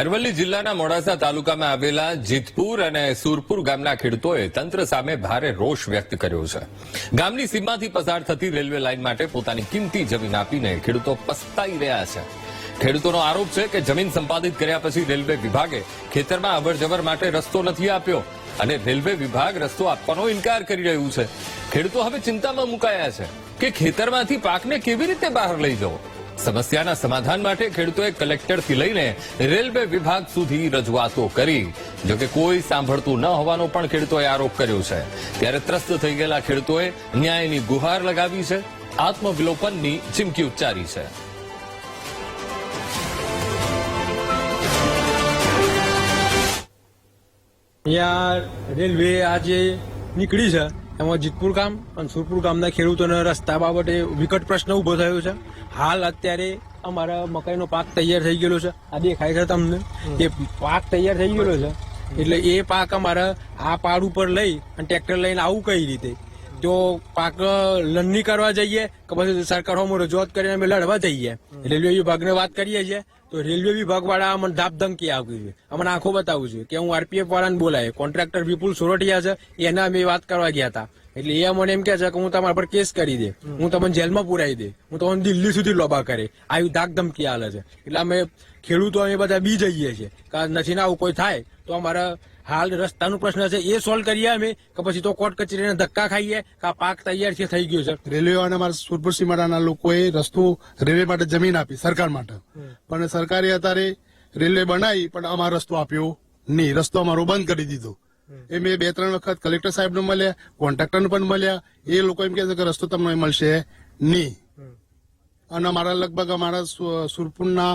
અરવલ્લી જિલ્લાના મોડાસા તાલુકામાં આવેલા જીતપુર અને સુરપુર ગામના ખેડૂતોએ તંત્ર સામે ભારે રોષ વ્યક્ત કર્યો છે. ગામની સીમાથી પસાર થતી રેલવે લાઇન માટે પોતાની કિંમતી જમીન આપીને ખેડૂતો પસ્તાઈ રહ્યા છે. ખેડૂતોનો આરોપ છે કે જમીન સંપાદિત કર્યા પછી રેલવે વિભાગે ખેતરમાં અવરજવર માટે રસ્તો નથી આપ્યો અને રેલવે વિભાગ રસ્તો આપવાનો ઇનકાર કરી રહ્યું છે. ખેડૂતો હવે ચિંતામાં મુકાયા છે કે ખેતરમાંથી પાકને કેવી રીતે બહાર લઈ જવો? સમસ્યાના સમાધાન માટે ખેડૂતોએ કલેક્ટરથી લઈને રેલવે વિભાગ સુધી રજૂઆતો કરી. જોકે કોઈ સાંભળતું ન હોવાનો પણ ખેડૂતોએ આરોપ કર્યો છે. ત્યારે ત્રસ્ત થઈ ગયેલા ખેડૂતોએ ન્યાયની ગુહાર લગાવી છે. આત્મવિલોપનની ચીમકી ઉચ્ચારી છે. અહીંયા રેલવે આજે નીકળી છે. એમાં જીતપુર ગામ અને સુરપુર ગામના ખેડૂતોના રસ્તા બાબતે વિકટ પ્રશ્ન ઊભો થયો છે. હાલ અત્યારે અમારા મકાઈનો પાક તૈયાર થઈ ગયેલો છે. આ દેખાય છે તમને એ પાક તૈયાર થઈ ગયેલો છે. એટલે એ પાક અમારે આ પાડ ઉપર લઈ અને ટ્રેક્ટર લઈને આવું કઈ રીતે? તો પાક લણણી કરવા જઈએ કે પછી સરકારોમાં રજૂઆત કરીને અમે લડવા જઈએ. રેલવે વિભાગને વાત કરીએ છીએ તો રેલવે વિભાગ વાળા અમને ધાપધમકી આપી છે. અમને આંખો બતાવું છે કે હું આરપીએફ વાળાને બોલાય. કોન્ટ્રાક્ટર વિપુલ સોરઠિયા છે એના અમે વાત કરવા ગયા હતા. એટલે એ મને એમ કે છે કે હું તમારા પર કેસ કરી દે. હું તમને જેલમાં પુરાઈ દે. હું તમને દિલ્હી સુધી લોબા કરે. આવી ધાક ધમકી હાલે છે. એટલે અમે ખેડૂતો અમે બધા બી જઈએ છીએ. કારણ નથી ના આવું કોઈ થાય તો અમારા હાલ રસ્તાનો પ્રશ્ન છે એ સોલ્વ કરીએ અમે કે પછી તો કોર્ટ કચેરીને ધક્કા ખાઈએ કે આ પાક તૈયાર છે થઈ ગયો છે. રેલવે અને અમારા સુરપુર સીમાડાના લોકોએ રસ્તો રેલવે માટે જમીન આપી સરકાર માટે. પણ સરકારે અત્યારે રેલવે બનાવી પણ અમારો રસ્તો આપ્યો નહીં. રસ્તો અમારો બંધ કરી દીધો. એ મેં બે ત્રણ વખત કલેક્ટર સાહેબને મળ્યા કોન્ટ્રાક્ટરને પણ મળ્યા. એ લોકો એમ કહે છે કે રસ્તો તમને મળશે નહીં. અને અમારા લગભગ અમારા સુરપુરના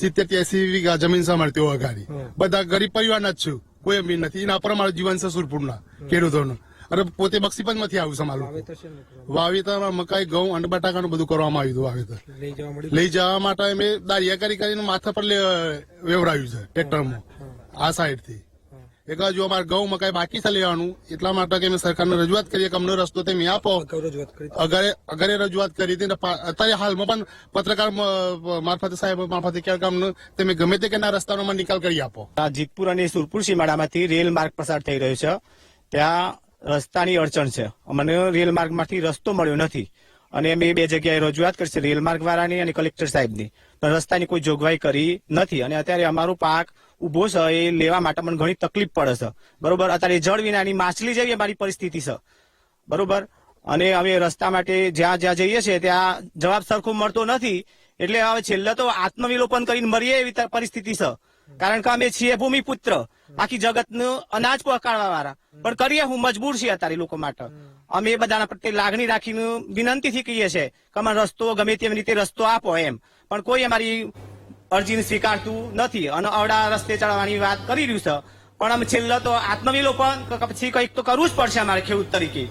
સિત્તેર ત્યાસી વીઘા જમીન સાંભળતી હોય તેઓ બધા ગરીબ પરિવારના જ છું. કોઈ અમીર નથી. એના પર મારું જીવન છે સુરપુરના ખેડૂતોનું. અને પોતે બક્ષી પણ નથી આવ્યું સમાલું અમારું વાવેતર મકાઈ ઘઉં અને બટાકાનું બધું કરવામાં આવ્યું હતું વાવેતર. લઈ જવા માટે અમે દારિયા કરી કરીને માથા પર વેવડાવ્યું છે ટ્રેક્ટરમાં. આ સાઈડ એક જો અમારે ઘઉં મકાઈ બાકી છે લેવાનું એટલા માટે કે અમે સરકારને રજૂઆત કરીએ કે અમને રસ્તો તમે આપો. અગરે અગરે રજૂઆત કરી હતી ને અત્યારે હાલમાં પણ પત્રકાર મારફતે સાહેબ મારફતે ક્યાં કે અમને તમે ગમે તે કે ના રસ્તાનો નિકાલ કરી આપો. આ જીતપુર અને સુરપુર સીમાડામાંથી રેલ માર્ગ પસાર થઈ રહ્યો છે. ત્યાં રસ્તાની અડચણ છે. અમને રેલ માર્ગમાંથી રસ્તો મળ્યો નથી. અને અમે બે જગ્યાએ રજૂઆત કરી છે રેલ માર્ગ વાળાની અને કલેક્ટર સાહેબની. રસ્તાની કોઈ જોગવાઈ કરી નથી. અને અત્યારે અમારો પાક ઊભો છે એ લેવા માટે મને ઘણી તકલીફ પડે છે. બરોબર? અત્યારે જળ વિનાની માછલી જેવી અમારી પરિસ્થિતિ છે. બરોબર? અને અમે રસ્તા માટે જ્યાં જ્યાં જઈએ છીએ ત્યાં જવાબ સરખો મળતો નથી. એટલે હવે છેલ્લે તો આત્મવિલોપન કરીને મરીએ એવી પરિસ્થિતિ છે. કારણ કે અમે છીએ ભૂમિપુત્ર. બાકી જગતનું અનાજ પહોંચાડવા વાળા પણ કરીએ હું, મજબૂર છીએ અત્યારે લોકો માટે. અમે એ બધાના પ્રત્યે લાગણી રાખીને વિનંતીથી કહીએ છીએ કે અમારે રસ્તો ગમે તેવી રીતે રસ્તો આપો એમ. પણ કોઈ અમારી અરજીને સ્વીકારતું નથી. અને અવડા રસ્તે ચડવાની વાત કરી રહ્યું છે. પણ અમે છેલ્લે તો આત્મવિલોપન પછી કંઈક તો કરવું જ પડશે અમારે ખેડૂત તરીકે.